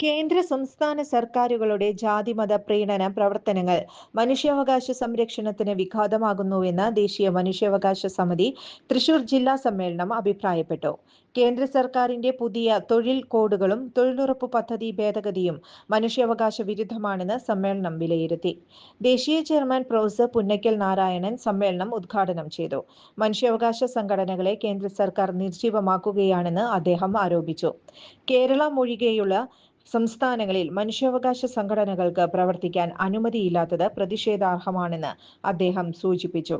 കേന്ദ്ര സംസ്ഥാന സർക്കാരുകളുടെ ജാതിമത പ്രീണന പ്രവർത്തനങ്ങൾ മനുഷ്യാവകാശ സംരക്ഷണത്തിന് വിഘാതമാകുന്നുവെന്ന് ദേശീയ മനുഷ്യാവകാശ സമിതി തൃശൂർ ജില്ലാ സമ്മേളനം അഭിപ്രായപ്പെട്ടു. കേന്ദ്ര സർക്കാരിന്റെ പുതിയ തൊഴിൽ കോഡുകളും തൊഴിലുറപ്പ് പദ്ധതി ഭേദഗതിയും മനുഷ്യാവകാശ വിരുദ്ധമാണെന്ന് സമ്മേളനം വിലയിരുത്തി. ദേശീയ ചെയർമാൻ പ്രൊഫസർ പുന്നയ്ക്കൽ നാരായണൻ സമ്മേളനം ഉദ്ഘാടനം ചെയ്തു. മനുഷ്യാവകാശ സംഘടനകളെ കേന്ദ്ര സർക്കാർ നിർജീവമാക്കുകയാണെന്ന് അദ്ദേഹം ആരോപിച്ചു. കേരളം ഒഴികെയുള്ള സംസ്ഥാനങ്ങളിൽ മനുഷ്യാവകാശ സംഘടനകൾക്ക് പ്രവർത്തിക്കാൻ അനുമതിയില്ലാത്തത് പ്രതിഷേധാർഹമാണെന്ന് അദ്ദേഹം സൂചിപ്പിച്ചു.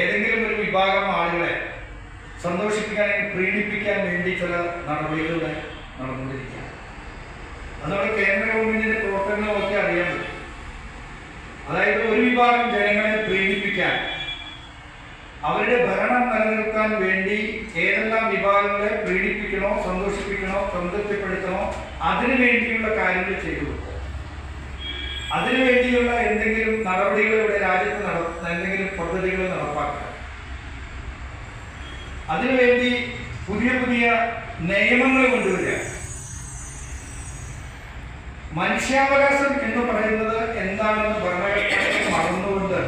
ഏതെങ്കിലും ഒരു വിഭാഗം ആളുകളെ സന്തോഷിപ്പിക്കാൻ പ്രീണിപ്പിക്കാൻ വേണ്ടി ചില നടപടികളുടെ നടന്നുകൊണ്ടിരിക്കുകയാണ്. അതുകൊണ്ട് കേന്ദ്ര ഗവൺമെന്റിന്റെ പ്രവർത്തനങ്ങളൊക്കെ അറിയാൻ അതായത് ഒരു വിഭാഗം ജനങ്ങളെ പ്രീണിപ്പിക്കാൻ അവരുടെ ഭരണം നിലനിർത്താൻ വേണ്ടി ഏതെല്ലാം വിഭാഗങ്ങളെ സന്തോഷിപ്പിക്കണോ സംതൃപ്തിപ്പെടുത്തണോ അതിനു വേണ്ടിയുള്ള കാര്യങ്ങൾ ചെയ്തു അതിനു വേണ്ടിയുള്ള എന്തെങ്കിലും നടപടികൾ ഇവിടെ രാജ്യത്ത് നട എന്തെങ്കിലും പദ്ധതികൾ നടപ്പാക്കുക. അതിനുവേണ്ടി പുതിയ പുതിയ നിയമങ്ങൾ കൊണ്ടുവരിക. മനുഷ്യാവകാശം എന്ന് പറയുന്നത് എന്താണെന്ന് ഭരണഘടന മറന്നുകൊണ്ട്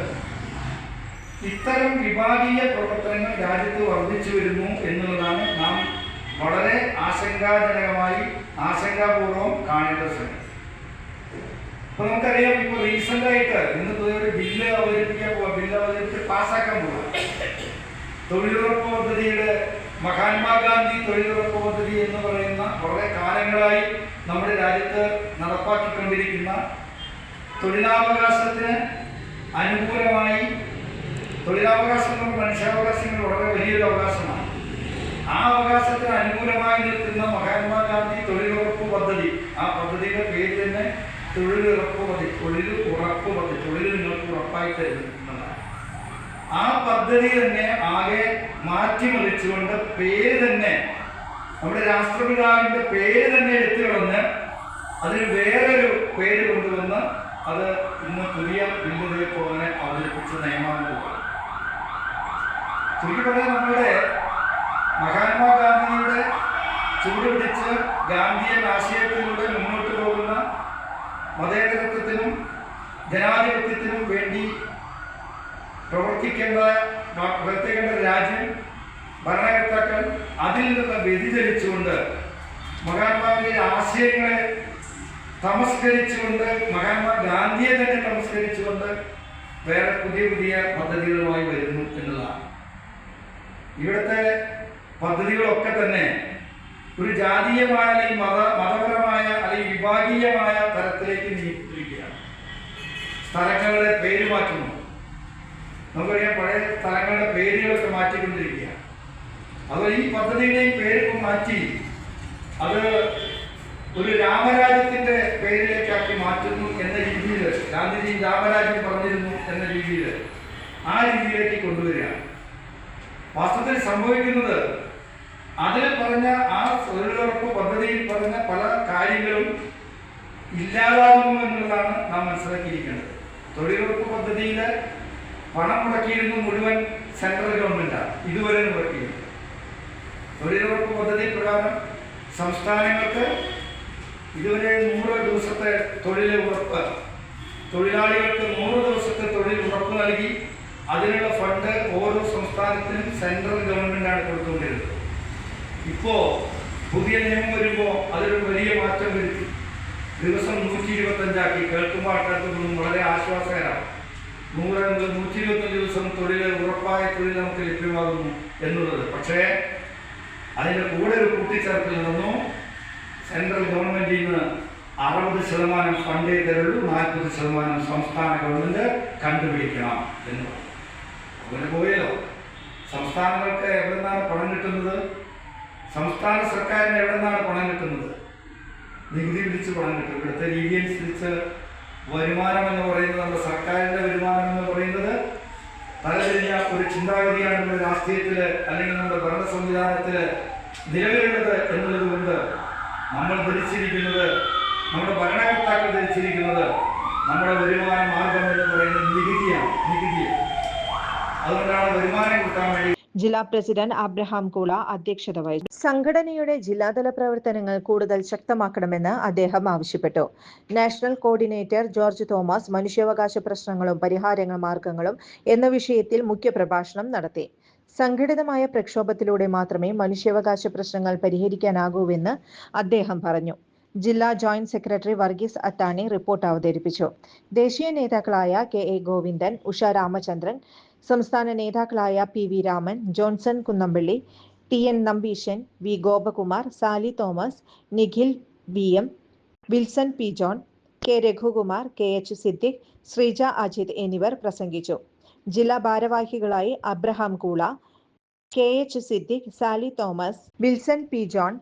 ഇത്തരം വിഭാഗീയ പ്രവർത്തനങ്ങൾ രാജ്യത്ത് വർദ്ധിച്ചു വരുന്നു എന്നുള്ളതാണ് നാം വളരെ ആശങ്കാജനകമായി ആശങ്കാപൂർവം കാണേണ്ട ശ്രമം ഇപ്പൊ നമുക്കറിയാം ഇപ്പൊ റീസെന്റ് ആയിട്ട് ഇന്ന് ഒരു ബില്ല് അവതരിപ്പിക്കാൻ പോവാ. ബില്ല് അവതരിപ്പിച്ച് പാസ്സാക്കാൻ പോവാ. തൊഴിലുറപ്പ് പദ്ധതിയുടെ മഹാത്മാഗാന്ധി തൊഴിലുറപ്പ് പദ്ധതി എന്ന് പറയുന്ന വളരെ കാലങ്ങളായി നമ്മുടെ രാജ്യത്ത് നടപ്പാക്കിക്കൊണ്ടിരിക്കുന്ന തൊഴിലാവകാശത്തിന് അനുകൂലമായി തൊഴിലാവകാശം മനുഷ്യാവകാശങ്ങൾ വളരെ വലിയൊരു അവകാശമാണ്. ആ അവകാശത്തിന് അനുകൂലമായി നിൽക്കുന്ന മഹാത്മാഗാന്ധി തൊഴിലുറപ്പ് പദ്ധതി. ആ പദ്ധതിയുടെ പേര് തന്നെ തൊഴിലുറപ്പ് പദ്ധതി തൊഴിൽ ഉറപ്പ് പദ്ധതി തൊഴിൽ നിങ്ങൾക്ക് ഉറപ്പായി തരുന്നതാണ്. ആ പദ്ധതി തന്നെ ആകെ മാറ്റിമറിച്ചുകൊണ്ട് പേര് തന്നെ നമ്മുടെ രാഷ്ട്രപിതാവിന്റെ പേര് തന്നെ എടുത്തു കളഞ്ഞ് അതിന് വേറൊരു പേര് കൊണ്ടുവന്ന് അത് ഇന്ന് പുതിയ ബില്ലുകളെ പോലെ അവതരിപ്പിച്ച നിയമാനുഭവമാണ് ചുരുക്കി പറയാൻ നമ്മുടെ ഗാന്ധിയൻ ആശയത്തിലൂടെ മുന്നോട്ട് പോകുന്ന മതേതരത്വത്തിനും ജനാധിപത്യത്തിനും വേണ്ടി പ്രവർത്തിക്കേണ്ട പ്രവർത്തിക്കേണ്ട രാജ്യം ഭരണകർത്താക്കൾ അതിൽ നിന്ന് വ്യതിചലിച്ചുകൊണ്ട് മഹാത്മാവിന്റെ ആശയങ്ങളെ തമസ്കരിച്ചുകൊണ്ട് മഹാത്മാ ഗാന്ധിയെ തന്നെ തമസ്കരിച്ചുകൊണ്ട് വേറെ പുതിയ പുതിയ പദ്ധതികളുമായി വരുന്നു എന്നുള്ളതാണ് ഇവിടുത്തെ പദ്ധതികളൊക്കെ തന്നെ ഒരു ജാതീയമായ അല്ലെങ്കിൽ മത മതപരമായ അല്ലെങ്കിൽ വിഭാഗീയമായ തരത്തിലേക്ക് നീക്കിയിരിക്കുകയാണ് സ്ഥലങ്ങളുടെ പേര് മാറ്റുന്നു. നമുക്കറിയാം പഴയ സ്ഥലങ്ങളുടെ പേരുകളൊക്കെ മാറ്റിക്കൊണ്ടിരിക്കുകയാണ്. അതുപോലെ ഈ പദ്ധതിയുടെയും പേരൊക്കെ മാറ്റി അത് ഒരു രാമരാജ്യത്തിന്റെ പേരിലേക്കാക്കി മാറ്റുന്നു എന്ന രീതിയിൽ ഗാന്ധിജി രാമരാജ്യം പറഞ്ഞിരുന്നു എന്ന രീതിയിൽ ആ രീതിയിലേക്ക് കൊണ്ടുവരികയാണ്. വാസ്തവത്തിൽ സംഭവിക്കുന്നത് അതിൽ പറഞ്ഞ ആ തൊഴിലുറപ്പ് പദ്ധതിയിൽ പറഞ്ഞ പല കാര്യങ്ങളും ഇല്ലാതാകുന്നു എന്നുള്ളതാണ് നാം മനസ്സിലാക്കിയിരിക്കേണ്ടത്. തൊഴിലുറപ്പ് പദ്ധതിയിൽ പണം മുടക്കിയിരുന്നു മുഴുവൻ സെൻട്രൽ ഗവൺമെന്റാണ്. ഇതുവരെ മുടക്കിയിരുന്നു തൊഴിലുറപ്പ് പദ്ധതി പ്രകാരം സംസ്ഥാനങ്ങൾക്ക് ഇതുവരെ നൂറ് ദിവസത്തെ തൊഴിൽ ഉറപ്പ് തൊഴിലാളികൾക്ക് നൂറ് ദിവസത്തെ തൊഴിൽ ഉറപ്പ് നൽകി അതിനുള്ള ഫണ്ട് ഓരോ സംസ്ഥാനത്തിനും സെൻട്രൽ കൊടുത്തുകൊണ്ടിരുന്നത് ഇപ്പോ പുതിയ നിയമം വരുമ്പോൾ അതൊരു വലിയ മാറ്റം വരുത്തി ദിവസം നൂറ്റി ഇരുപത്തഞ്ചാക്കി കേൾക്കുമ്പോൾ ആൾക്കാർക്കൊന്നും വളരെ ആശ്വാസകരമാണ്. നൂറ് മുതൽ നൂറ്റി ഇരുപത്തഞ്ച് ദിവസം തൊഴിൽ ഉറപ്പായ തൊഴിൽ നമുക്ക് ലഭ്യമാകുന്നു എന്നുള്ളത്. പക്ഷേ അതിന്റെ കൂടെ ഒരു കൂട്ടിച്ചേർക്കൽ നിന്നു ശതമാനം ഫണ്ടേ തരുള്ളൂ നാൽപ്പത് ശതമാനം സംസ്ഥാന ഗവൺമെന്റ് കണ്ടുപിടിക്കണം എന്ന് അങ്ങനെ പോയല്ലോ. സംസ്ഥാനങ്ങൾക്ക് എവിടെ നിന്നാണ് പണം കിട്ടുന്നത്? സംസ്ഥാന സർക്കാരിന് എവിടെ നിന്നാണ് പണം കിട്ടുന്നത്? നികുതി പിടിച്ച് പണം കിട്ടും. ഇവിടുത്തെ രീതി അനുസരിച്ച് വരുമാനം എന്ന് പറയുന്നത് നമ്മുടെ സർക്കാരിന്റെ വരുമാനം എന്ന് പറയുന്നത് തലതിരിഞ്ഞ ഒരു ചിന്താഗതിയാണ് നമ്മുടെ രാഷ്ട്രീയത്തിൽ അല്ലെങ്കിൽ നമ്മുടെ ഭരണ സംവിധാനത്തിൽ നിലവിലുള്ളത് എന്നുള്ളത് കൊണ്ട് നമ്മൾ ധരിച്ചിരിക്കുന്നത് നമ്മുടെ ഭരണകർത്താക്കൾ ധരിച്ചിരിക്കുന്നത് നമ്മുടെ വരുമാന മാർഗം എന്ന് പറയുന്നത് നികുതിയാണ് നികുതിയാണ്. അതുകൊണ്ടാണ് വരുമാനം കിട്ടാൻ വേണ്ടി ജില്ലാ പ്രസിഡന്റ് അബ്രഹാം കൂള അധ്യക്ഷത വഹിച്ചു. സംഘടനയുടെ ജില്ലാതല പ്രവർത്തനങ്ങൾ കൂടുതൽ ശക്തമാക്കണമെന്ന് അദ്ദേഹം ആവശ്യപ്പെട്ടു. നാഷണൽ കോർഡിനേറ്റർ ജോർജ് തോമസ് മനുഷ്യാവകാശ പ്രശ്നങ്ങളും പരിഹാരങ്ങൾ മാർഗങ്ങളും എന്ന വിഷയത്തിൽ മുഖ്യപ്രഭാഷണം നടത്തി. സംഘടിതമായ പ്രക്ഷോഭത്തിലൂടെ മാത്രമേ മനുഷ്യാവകാശ പ്രശ്നങ്ങൾ പരിഹരിക്കാനാകൂവെന്ന് അദ്ദേഹം പറഞ്ഞു. ജില്ലാ joint secretary Varghese Athani report അവതരിപ്പിച്ചു. ദേശീയ നേതാക്കളായ കെ എ ഗോവിന്ദൻ ഉഷ രാമചന്ദ്രൻ സംസ്ഥാന നേതാക്കളായ P V Raman Johnson Kunnampally T N Nambeesan V Gopakumar Sally Thomas Nikhil V M Wilson P John K Raghukumar K H Siddique Sreeja Ajith എന്നിവർ പ്രസംഗിച്ചു. ജില്ലാ ഭാരവാഹികളായി Abraham Koola K H Siddique Sally Thomas Wilson P John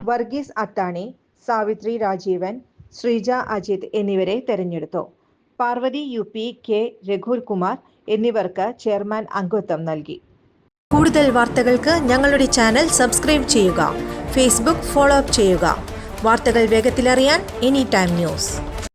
Varghese Athani Savithri Rajeevan Sreeja Ajith എന്നിവരെ തെരഞ്ഞെടുത്തു. Parvathy U P K Raghulkumar എന്നിവർക്ക് chairman അംഗത്വം നൽകി. കൂടുതൽ വാർത്തകൾക്ക് ഞങ്ങളുടെ ചാനൽ സബ്സ്ക്രൈബ് ചെയ്യുക ഫേസ്ബുക്ക് ഫോളോ അപ്പ് ചെയ്യുക. വാർത്തകൾ വേഗത്തിലറിയാൻ എനി ടൈം ന്യൂസ്